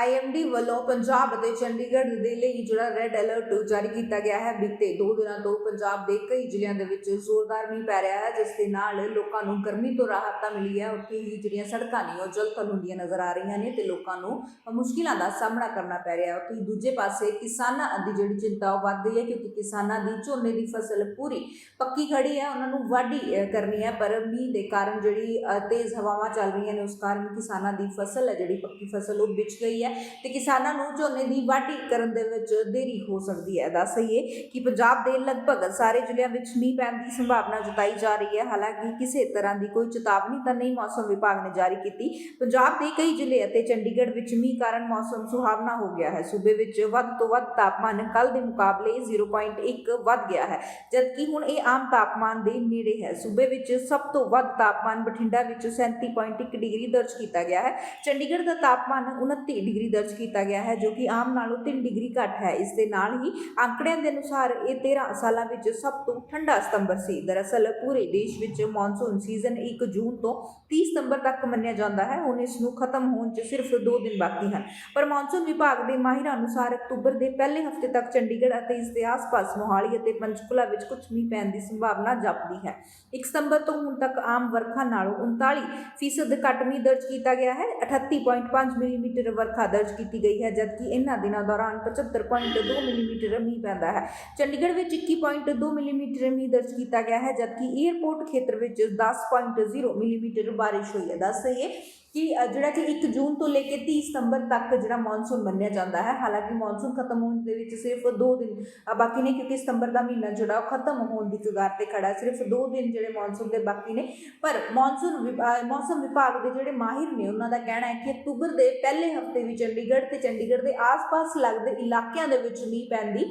IMD ਵੱਲੋਂ ਪੰਜਾਬ ਅਤੇ ਚੰਡੀਗੜ੍ਹ ਦੇ ਲਈ ਜਿਹੜਾ ਰੈੱਡ ਅਲਰਟ ਜਾਰੀ ਕੀਤਾ ਗਿਆ ਹੈ। ਬੀਤੇ 2 ਦਿਨਾਂ ਤੋਂ ਪੰਜਾਬ ਦੇ ਕਈ ਜ਼ਿਲ੍ਹਿਆਂ ਦੇ ਵਿੱਚ ਜ਼ੋਰਦਾਰ ਮੀਂਹ ਪੈ ਰਿਹਾ ਹੈ, ਜਿਸ ਦੇ ਨਾਲ ਲੋਕਾਂ ਨੂੰ ਗਰਮੀ ਤੋਂ ਰਾਹਤ ਤਾਂ ਮਿਲੀ ਹੈ। ਉੱਥੇ ਹੀ ਜਿਹੜੀਆਂ ਸੜਕਾਂ ਨੇ, ਉਹ ਜਲਥਲ ਹੁੰਦੀਆਂ ਨਜ਼ਰ ਆ ਰਹੀਆਂ ਨੇ ਤੇ ਲੋਕਾਂ ਨੂੰ ਮੁਸ਼ਕਿਲਾਂ ਦਾ ਸਾਹਮਣਾ ਕਰਨਾ ਪੈ ਰਿਹਾ ਹੈ। ਉੱਥੇ ਦੂਜੇ ਪਾਸੇ ਕਿਸਾਨਾਂ ਦੀ ਜਿਹੜੀ ਚਿੰਤਾ, ਉਹ ਵੱਧ ਗਈ ਹੈ ਕਿਉਂਕਿ ਕਿਸਾਨਾਂ ਦੀ ਝੋਨੇ ਦੀ ਫਸਲ ਪੂਰੀ ਪੱਕੀ ਖੜੀ ਹੈ। ਉਹਨਾਂ ਨੂੰ ਵਾਢੀ ਕਰਨੀ ਹੈ, ਪਰ ਮੀਂਹ ਦੇ ਕਾਰਨ ਜਿਹੜੀ ਤੇਜ਼ ਹਵਾਵਾਂ ਚੱਲ ਰਹੀਆਂ ਨੇ, ਉਸ ਕਾਰਨ ਕਿਸਾਨਾਂ ਦੀ ਫਸਲ ਹੈ, ਜਿਹੜੀ ਪੱਕੀ ਫਸਲ, ਉਹ ਵਿਚ ਗਈ ਹੈ। ਤੇ ਕਿਸਾਨਾਂ ਨੂੰ ਝੋਨੇ ਦੀ ਵਾਢੀ ਕਰਨ ਦੇ ਵਿੱਚ ਦੇਰੀ ਹੋ ਸਕਦੀ ਹੈ। ਦੱਸ ਦਈਏ ਕਿ ਪੰਜਾਬ ਦੇ ਲਗਭਗ ਸਾਰੇ ਜ਼ਿਲ੍ਹਿਆਂ ਵਿੱਚ ਮੀਂਹ ਪੈਣ ਦੀ ਸੰਭਾਵਨਾ ਜਤਾਈ ਜਾ ਰਹੀ ਹੈ। ਹਾਲਾਂਕਿ ਕਿਸੇ ਤਰ੍ਹਾਂ ਦੀ ਕੋਈ ਚੇਤਾਵਨੀ ਤਾਂ ਨਹੀਂ ਮੌਸਮ ਵਿਭਾਗ ਨੇ ਜਾਰੀ ਕੀਤੀ। ਪੰਜਾਬ ਦੇ ਕਈ ਜ਼ਿਲ੍ਹੇ ਅਤੇ ਚੰਡੀਗੜ੍ਹ ਵਿੱਚ ਮੀਂਹ ਕਾਰਨ ਮੌਸਮ ਸੁਹਾਵਣਾ ਹੋ ਗਿਆ ਹੈ। ਸੂਬੇ ਵਿੱਚ ਵੱਧ ਤੋਂ ਵੱਧ ਤਾਪਮਾਨ ਕੱਲ ਦੇ ਮੁਕਾਬਲੇ 0.1 ਵੱਧ ਗਿਆ ਹੈ, ਜਦਕਿ ਹੁਣ ਇਹ ਆਮ ਤਾਪਮਾਨ ਦੇ ਨੇੜੇ ਹੈ। ਸੂਬੇ ਵਿੱਚ ਸਭ ਤੋਂ ਵੱਧ ਤਾਪਮਾਨ ਬਠਿੰਡਾ ਵਿੱਚ 37.1 ਡਿਗਰੀ ਦਰਜ ਕੀਤਾ ਗਿਆ ਹੈ। ਚੰਡੀਗੜ੍ਹ ਦਾ ਤਾਪਮਾਨ 29 ਡਿਗਰੀ ਦਰਜ ਕੀਤਾ ਗਿਆ ਹੈ, ਜੋ ਕਿ ਆਮ ਨਾਲੋਂ 3 ਡਿਗਰੀ ਘੱਟ ਹੈ। ਇਸ ਦੇ ਨਾਲ ਹੀ ਅੰਕੜਿਆਂ ਦੇ ਅਨੁਸਾਰ ਇਹ 13 ਸਾਲਾਂ ਵਿੱਚ ਸਭ ਤੋਂ ਠੰਡਾ ਸਤੰਬਰ ਸੀ। ਦਰਅਸਲ ਪੂਰੇ ਦੇਸ਼ ਵਿੱਚ ਮੌਨਸੂਨ ਸੀਜ਼ਨ 1 ਜੂਨ ਤੋਂ 30 ਸਤੰਬਰ ਤੱਕ ਮੰਨਿਆ ਜਾਂਦਾ ਹੈ। ਹੁਣ ਇਸ ਨੂੰ ਖਤਮ ਹੋਣ 'ਚ ਸਿਰਫ 2 ਦਿਨ ਬਾਕੀ ਹਨ। ਪਰ ਮੌਨਸੂਨ ਵਿਭਾਗ ਦੇ ਮਾਹਿਰਾਂ ਅਨੁਸਾਰ ਅਕਤੂਬਰ ਦੇ ਪਹਿਲੇ ਹਫ਼ਤੇ ਤੱਕ ਚੰਡੀਗੜ੍ਹ ਅਤੇ ਇਸ ਦੇ ਆਸ-ਪਾਸ ਮੋਹਾਲੀ ਅਤੇ ਪੰਚਕੁਲਾ ਵਿੱਚ ਕੁਝ ਮੀਂਹ ਪੈਣ ਦੀ ਸੰਭਾਵਨਾ ਜਾਪਦੀ ਹੈ। 1 ਸਤੰਬਰ ਤੋਂ ਹੁਣ ਤੱਕ ਆਮ ਵਰਖਾ ਨਾਲੋਂ 39 ਫੀਸਦ ਘੱਟ ਮੀਂਹ ਦਰਜ ਕੀਤਾ ਗਿਆ ਹੈ। 38.5 ਮਿਲੀਮੀਟਰ ਵਰਖਾ ਦਰਜ ਕੀਤੀ ਗਈ ਹੈ, ਜਦਕਿ ਇਹਨਾਂ ਦਿਨਾਂ ਦੌਰਾਨ 75.2 ਮਿਲੀਮੀਟਰ ਮੀਂਹ ਪੈਂਦਾ ਹੈ। ਚੰਡੀਗੜ੍ਹ ਵਿੱਚ 21.2 ਮਿਲੀਮੀਟਰ ਮੀਂਹ ਦਰਜ ਕੀਤਾ ਗਿਆ ਹੈ, ਜਦਕਿ 에ਅਰਪੋਰਟ ਖੇਤਰ ਵਿੱਚ 10.0 ਮਿਲੀਮੀਟਰ ਬਾਰਿਸ਼ ਹੋਈ ਹੈ। ਦੱਸ ਇਹ ਕਿ ਜਿਹੜਾ ਕਿ 1 ਜੂਨ ਤੋਂ ਲੈ ਕੇ 30 ਸਤੰਬਰ ਤੱਕ ਜਿਹੜਾ ਮੌਨਸੂਨ ਮੰਨਿਆ ਜਾਂਦਾ ਹੈ। ਹਾਲਾਂਕਿ ਮੌਨਸੂਨ ਖਤਮ ਹੋਣ ਦੇ ਵਿੱਚ ਸਿਰਫ 2 ਦਿਨ ਬਾਕੀ ਨੇ ਕਿਉਂਕਿ ਸਤੰਬਰ ਦਾ ਮਹੀਨਾ ਜਿਹੜਾ ਉਹ ਖਤਮ ਹੋਣ ਦੀ ਕਗਾਰ ਤੇ ਖੜਾ ਸਿਰਫ 2 ਦਿਨ ਜਿਹੜੇ ਮੌਨਸੂਨ ਦੇ ਬਾਕੀ ਨੇ। ਪਰ ਮੌਨਸੂਨ ਵਿਭ- ਮੌਸਮ ਵਿਭਾਗ ਦੇ ਜਿਹੜੇ ਮਾਹਿਰ ਨੇ, ਉਹਨਾਂ ਦਾ ਕਹਿਣਾ ਹੈ ਕਿ ਅਕਤੂਬਰ ਦੇ ਪਹਿਲੇ ਹਫ਼ਤੇ ਵਿੱਚ ਚੰਡੀਗੜ੍ਹ ਤੇ ਚੰਡੀਗੜ੍ਹ ਦੇ ਆਸ-ਪਾਸ ਲੱਗਦੇ ਇਲਾਕਿਆਂ ਦੇ ਵਿੱਚ ਮੀਂਹ ਪੈਣ ਦੀ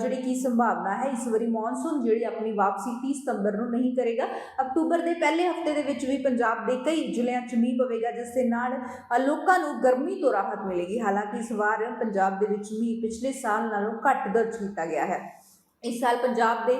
ਜਿਹੜੀ ਕੀ ਸੰਭਾਵਨਾ ਹੈ, ਇਸ ਵਾਰੀ ਮੌਨਸੂਨ ਜਿਹੜੀ ਆਪਣੀ ਵਾਪਸੀ 30 ਸਤੰਬਰ ਨੂੰ ਨਹੀਂ ਕਰੇਗਾ। ਅਕਤੂਬਰ ਦੇ ਪਹਿਲੇ ਹਫ਼ਤੇ ਦੇ ਵਿੱਚ ਵੀ ਪੰਜਾਬ ਦੇ ਕਈ ਜ਼ਿਲ੍ਹਿਆਂ 'ਚ ਮੀਂਹ ਪਵੇਗਾ ਜਿਸ ਦੇ ਨਾਲ ਲੋਕਾਂ ਨੂੰ ਗਰਮੀ ਤੋਂ ਰਾਹਤ ਮਿਲੇਗੀ। ਹਾਲਾਂਕਿ ਇਸ ਵਾਰ ਪੰਜਾਬ ਦੇ ਵਿੱਚ ਮੀਂਹ ਪਿਛਲੇ ਸਾਲ ਨਾਲੋਂ ਘੱਟ ਦਰਜ ਕੀਤਾ ਗਿਆ ਹੈ। ਇਸ ਸਾਲ ਪੰਜਾਬ ਦੇ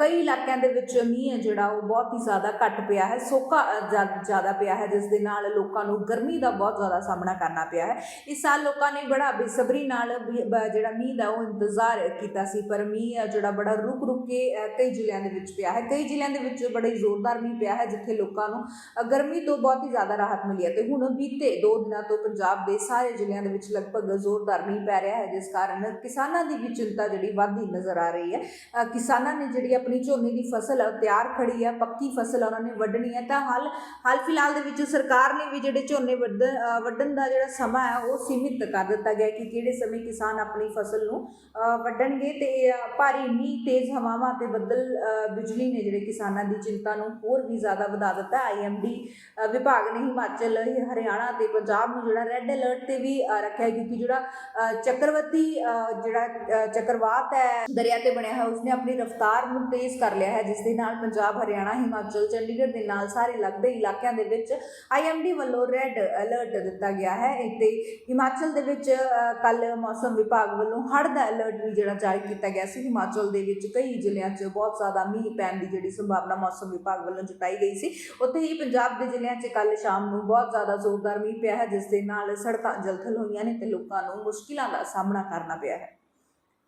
ਕਈ ਇਲਾਕਿਆਂ ਦੇ ਵਿੱਚ ਮੀਂਹ ਹੈ ਜਿਹੜਾ, ਉਹ ਬਹੁਤ ਹੀ ਜ਼ਿਆਦਾ ਘੱਟ ਪਿਆ ਹੈ, ਸੋਕਾ ਜ਼ਿਆ- ਜ਼ਿਆਦਾ ਪਿਆ ਹੈ, ਜਿਸ ਦੇ ਨਾਲ ਲੋਕਾਂ ਨੂੰ ਗਰਮੀ ਦਾ ਬਹੁਤ ਜ਼ਿਆਦਾ ਸਾਹਮਣਾ ਕਰਨਾ ਪਿਆ ਹੈ। ਇਸ ਸਾਲ ਲੋਕਾਂ ਨੇ ਬੜਾ ਬੇਸਬਰੀ ਨਾਲ ਵੀ- ਬ- ਜਿਹੜਾ ਮੀਂਹ ਦਾ ਉਹ ਇੰਤਜ਼ਾਰ ਕੀਤਾ ਸੀ, ਪਰ ਮੀਂਹ ਜਿਹੜਾ ਬੜਾ ਰੁਕ ਰੁਕ ਕੇ ਕਈ ਜ਼ਿਲ੍ਹਿਆਂ ਦੇ ਵਿੱਚ ਪਿਆ ਹੈ। ਕਈ ਜ਼ਿਲ੍ਹਿਆਂ ਦੇ ਵਿੱਚ ਬੜਾ ਹੀ ਜ਼ੋਰਦਾਰ ਮੀਂਹ ਪਿਆ ਹੈ, ਜਿੱਥੇ ਲੋਕਾਂ ਨੂੰ ਗਰਮੀ ਤੋਂ ਬਹੁਤ ਹੀ ਜ਼ਿਆਦਾ ਰਾਹਤ ਮਿਲੀ ਹੈ। ਤੇ ਹੁਣ ਬੀਤੇ 2 ਦਿਨਾਂ ਤੋਂ ਪੰਜਾਬ ਦੇ ਸਾਰੇ ਜ਼ਿਲ੍ਹਿਆਂ ਦੇ ਵਿੱਚ ਲਗਭਗ ਜ਼ੋਰਦਾਰ ਮੀਂਹ ਪੈ ਰਿਹਾ ਹੈ, ਜਿਸ ਕਾਰਨ ਕਿਸਾਨਾਂ ਦੀ ਵੀ ਚਿੰਤਾ ਜਿਹੜੀ ਵੱਧਦੀ ਨਜ਼ਰ ਆ ਰਹੀ ਹੈ। ਅ, ਕਿਸਾਨਾਂ ਨੇ ਜਿਹੜੀ ਆਪਣੀ ਝੋਨੇ ਦੀ ਫਸਲ ਤਿਆਰ ਖੜੀ ਹੈ ਪੱਕੀ ਫਸਲ ਉਹਨਾਂ ਨੇ ਵੱਢਣੀ ਹੈ ਤਾਂ ਹਾਲ ਹਾਲ ਫਿਲਹਾਲ ਦੇ ਵਿੱਚ ਸਰਕਾਰ ਨੇ ਵੀ ਜਿਹੜੇ ਝੋਨੇ ਵੱਢਣ ਦਾ ਜਿਹੜਾ ਸਮਾਂ ਹੈ ਉਹ ਸੀਮਿਤ ਕਰ ਦਿੱਤਾ ਗਿਆ ਕਿ ਕਿਹੜੇ ਸਮੇਂ ਕਿਸਾਨ ਆਪਣੀ ਫਸਲ ਨੂੰ ਵੱਢਣਗੇ ਤੇ ਭਾਰੀ ਮੀਂਹ ਤੇਜ਼ ਹਵਾਵਾਂ ਤੇ ਬੱਦਲ ਅ, ਬਿਜਲੀ ਨੇ ਜਿਹੜੇ ਕਿਸਾਨਾਂ ਦੀ ਚਿੰਤਾ ਨੂੰ ਹੋਰ ਵੀ ਜ਼ਿਆਦਾ ਵਧਾ ਦਿੱਤਾ। ਆਈਐਮਡੀ ਵਿਭਾਗ ਨੇ ਹਿਮਾਚਲ ਹਰਿਆਣਾ ਤੇ ਪੰਜਾਬ ਨੂੰ ਜਿਹੜਾ ਰੈੱਡ ਅਲਰਟ ਤੇ ਵੀ ਰੱਖਿਆ ਕਿਉਂਕਿ ਜਿਹੜਾ ਅ, ਚੱਕਰਵਰਤੀ ਜਿਹੜਾ ਚੱਕਰਵਾਤ ਹੈ ਦਰਿਆ ਤੇ ਬਣਿਆ ਹੈ, ਉਸਨੇ ਆਪਣੀ ਰਫ਼ਤਾਰ ਨੂੰ ਤੇਜ਼ ਕਰ ਲਿਆ ਹੈ ਜਿਸ ਦੇ ਨਾਲ ਪੰਜਾਬ, ਹਰਿਆਣਾ, ਹਿਮਾਚਲ, ਚੰਡੀਗੜ੍ਹ ਦੇ ਨਾਲ ਸਾਰੇ ਲੱਗਦੇ ਇਲਾਕਿਆਂ ਦੇ ਵਿੱਚ ਆਈਐਮਡੀ ਵੱਲੋਂ ਰੈੱਡ ਅਲਰਟ ਦਿੱਤਾ ਗਿਆ ਹੈ। ਤੇ ਹਿਮਾਚਲ ਦੇ ਵਿੱਚ ਕੱਲ ਮੌਸਮ ਵਿਭਾਗ ਵੱਲੋਂ ਹੜ੍ਹ ਦਾ ਅਲਰਟ ਵੀ ਜਿਹੜਾ ਜਾਰੀ ਕੀਤਾ ਗਿਆ ਸੀ। ਹਿਮਾਚਲ ਦੇ ਵਿੱਚ ਕਈ ਜ਼ਿਲ੍ਹਿਆਂ 'ਚ ਬਹੁਤ ਜ਼ਿਆਦਾ ਮੀਂਹ ਪੈਣ ਦੀ ਜਿਹੜੀ ਸੰਭਾਵਨਾ ਮੌਸਮ ਵਿਭਾਗ ਵੱਲੋਂ ਜਤਾਈ ਗਈ ਸੀ। ਉੱਥੇ ਹੀ ਪੰਜਾਬ ਦੇ ਜ਼ਿਲ੍ਹਿਆਂ 'ਚ ਕੱਲ ਸ਼ਾਮ ਨੂੰ ਬਹੁਤ ਜ਼ਿਆਦਾ ਜ਼ੋਰਦਾਰ ਮੀਂਹ ਪਿਆ ਹੈ ਜਿਸ ਦੇ ਨਾਲ ਸੜਕਾਂ ਜਲਥਲ ਹੋਈਆਂ ਨੇ ਤੇ ਲੋਕਾਂ ਨੂੰ ਮੁਸ਼ਕਿਲਾਂ ਦਾ ਸਾਹਮਣਾ ਕਰਨਾ ਪਿਆ ਹੈ।